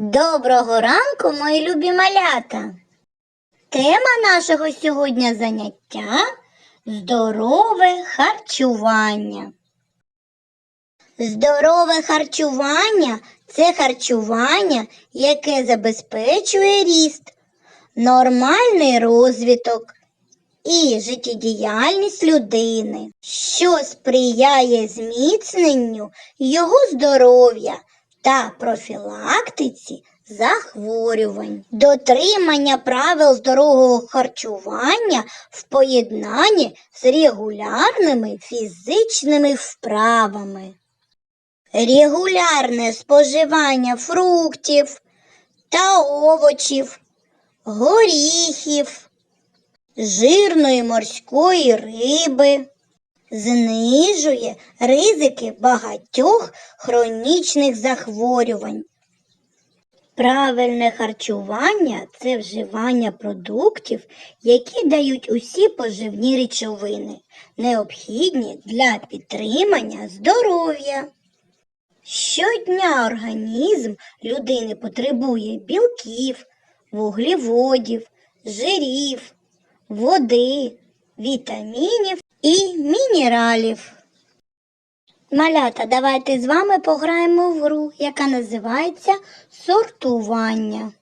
Доброго ранку, мої любі малята! Тема нашого сьогодні заняття здорове харчування. Здорове харчування це харчування, яке забезпечує ріст, нормальний розвиток і життєдіяльність людини, що сприяє зміцненню його здоров'я та профілактиці захворювань. Дотримання правил здорового харчування в поєднанні з регулярними фізичними вправами. Регулярне споживання фруктів та овочів, горіхів, жирної морської риби знижує ризики багатьох хронічних захворювань. Правильне харчування це вживання продуктів, які дають усі поживні речовини, необхідні для підтримання здоров'я. Щодня організм людини потребує білків, вуглеводів, жирів, води, вітамінів і мінералів. Малята, давайте з вами пограємо в гру, яка називається сортування.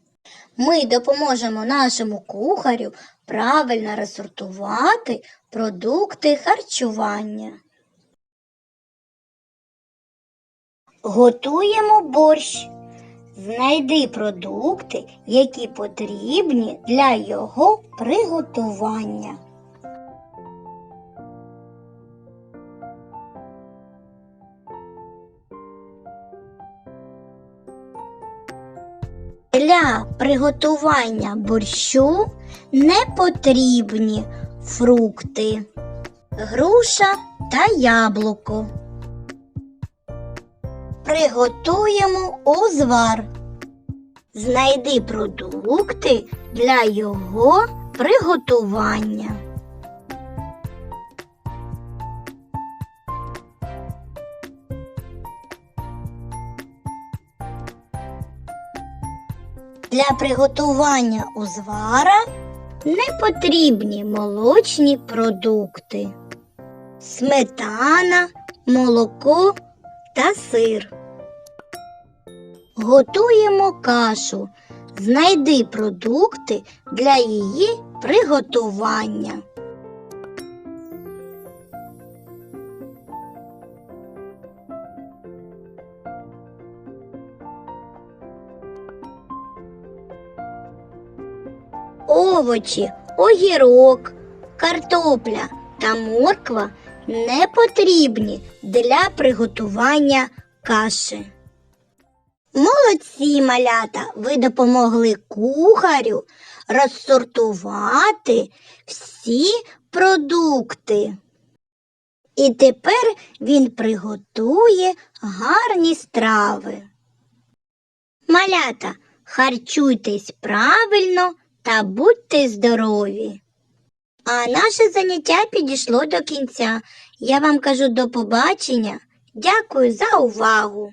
Ми допоможемо нашому кухарю правильно розсортувати продукти харчування. Готуємо борщ. Знайди продукти, які потрібні для його приготування. Для приготування борщу не потрібні фрукти, груша та яблуко. Приготуємо узвар. Знайди продукти для його приготування. Для приготування узвара не потрібні молочні продукти, сметана, молоко та сир. Готуємо кашу. Знайди продукти для її приготування. Овочі, огірок, картопля та морква не потрібні для приготування каші. Молодці малята, ви допомогли кухарю розсортувати всі продукти. І тепер він приготує гарні страви. Малята, харчуйтесь правильно та будьте здорові. А наше заняття підійшло до кінця. Я вам кажу до побачення. Дякую за увагу.